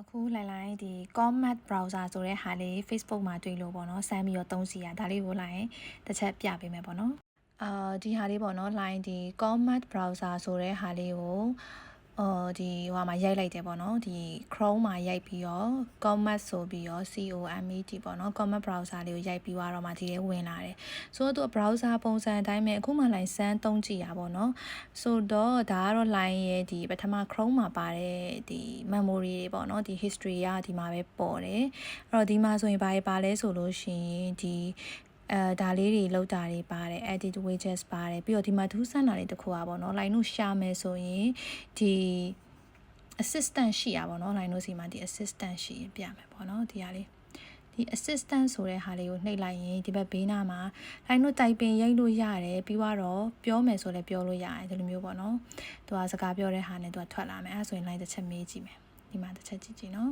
အခုလိုက်လိုက်ဒီ Comet browser ဆိုတဲ့ဟာလေး Facebook မှာတွေ့လို့ပေါ့နော်စမ်းပြီးတော့သုံးစီရဒါလေးကိုလိုက်ရင်တစ်ချက်ပြပေးမယ်ပေါ့နော်အာဒီဟာလေးပေါ့နော် line ဒီ Comet browser ဆိုတဲ့ဟာလေးကို အော်ဒီဟိုမှာရိုက်လိုက်တယ်ပေါ့နော်ဒီ Chrome မှာရိုက်ပြီးတော့ Comet ဆိုပြီးတော့ COMET ပေါ့နော် Comet browser လေးကိုရိုက်ပြီးတော့မှဒီထဲဝင်လာတယ်ဆိုတော့သူ browser ပုံစံအတိုင်းပဲအခုမှ line စမ်းသုံးကြည့်ရပါတော့ဆိုတော့ဒါကတော့ line ရဲ့ဒီပထမ Chrome မှာပါတဲ့ဒီ memory တွေပေါ့နော်ဒီ history ကဒီမှာပဲပေါ်တယ်အဲ့တော့ဒီမှာဆိုရင်ဘာတွေပါလဲဆိုလို့ရှိရင်ဒီ အဲဒါလေးတွေလောက်တာတွေပါတယ် edit widgets ပါတယ်ပြီးတော့ဒီမှာထူးဆန်းတာတွေတခုอ่ะပေါ့เนาะ line တို့ရှာမယ်ဆိုရင်ဒီ assistant ရှိရပါတော့ line တို့စီမှာဒီ assistant ရှိရင်ပြမယ်ပေါ့เนาะဒီဟာလေးဒီ assistant ဆိုတဲ့ဟာလေးကိုနှိပ်လိုက်ရင်ဒီဘက်ဘေးနားမှာ line တို့တိုင်ပင်ရိုက်လို့ရတယ်ပြီးတော့ပြောမယ်ဆိုလည်းပြောလို့ရတယ်ဒီလိုမျိုးပေါ့เนาะသူကစကားပြောတဲ့ဟာနဲ့သူကထွက်လာမယ်အဲဆိုရင် line တစ်ချက်မေးကြည့်မယ်ဒီမှာတစ်ချက်ကြည့်ကြည့်เนาะ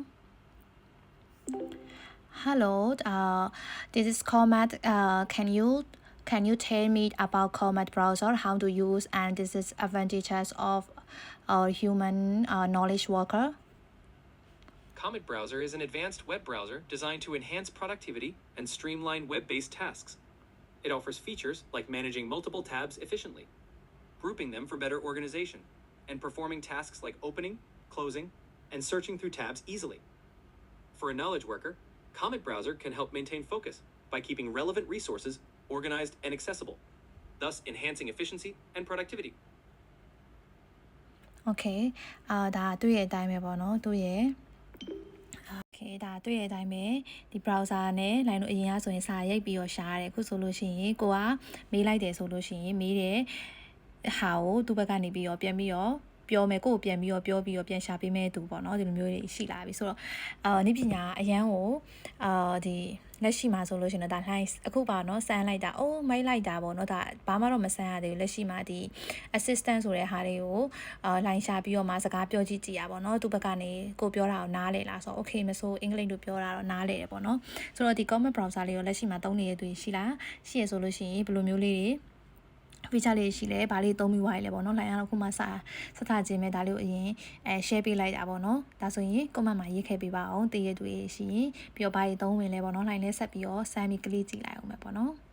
Hello, uh, this is Comet. Uh, can you can you tell me about Comet browser, how to use, and this is advantages of a human uh, knowledge worker? Comet Browser is an advanced web browser designed to enhance productivity and streamline web based tasks. It offers features like managing multiple tabs efficiently, grouping them for better organization, and performing tasks like opening, closing, and searching through tabs easily. For a knowledge worker, Comet Browser can help maintain focus by keeping relevant resources organized and accessible, thus enhancing efficiency and productivity. Okay အာဒါတွေ့ရဲ့အတိုင်းပဲပေါ့နော်တွေ့ရဲ့ Okay ဒါတွေ့ရဲ့အတိုင်းပဲဒီ browser နဲ့ line တို့အရင်ကဆိုရင်စာရိုက်ပြီးတော့ရှာရတယ်အခုဆိုလို့ရှိရင်ကိုကမေးလိုက်တယ်ဆိုလို့ရှိရင်မေးတဲ့ဟာကိုသူ့ဘက်ကနေပြီးတော့ပြန်ပြီးတော့ ပြောမယ်ကိုကိုပြန်ပြီးတော့ပြောပြီးတော့ပြန်ရှာပေးမဲ့သူပေါ့နော်ဒီလိုမျိုးတွေရှိလာပြီဆိုတော့အာနိပညာအရန်ကိုအာဒီလက်ရှိမှာဆိုလို့ရှိရင်တော့ဒါ line အခုပါเนาะစမ်းလိုက်တာအိုးမိုက်လိုက်တာပေါ့เนาะဒါဘာမှတော့မစမ်းရသေးဘူးလက်ရှိမှာဒီ assistant ဆိုတဲ့ဟာတွေကိုအာ line ရှာပြီးတော့မှစကားပြောကြည့်ကြည့်ရပါเนาะသူဘက်ကနေကိုပြောတာကိုနားလေလားဆိုတော့ okay မဆိုအင်္ဂလိပ်လိုပြောတာတော့နားလေတယ်ပေါ့เนาะဆိုတော့ဒီ comment browser လေးကိုလက်ရှိမှာသုံးနေတဲ့သူရှိလားရှိရဆိုလို့ရှိရင်ဘယ်လိုမျိုးလေးတွေ feature လေးရှိလဲဗာလေးသုံးပြီးွားရလဲပေါ့နော် line ကတော့ခုမှစာစသချင်းပဲဒါလေးကိုအရင်အဲ share ပေးလိုက်တာပေါ့နော်ဒါဆိုရင် comment မှာရေးခဲ့ပေးပါအောင်တည်ရတူရေးရှိရင်ပြီးတော့ဗာလေးသုံးဝင်လဲပေါ့နော် line လေးဆက်ပြီးတော့ send ပြီး click ကြည့်လိုက်အောင်ပဲပေါ့နော်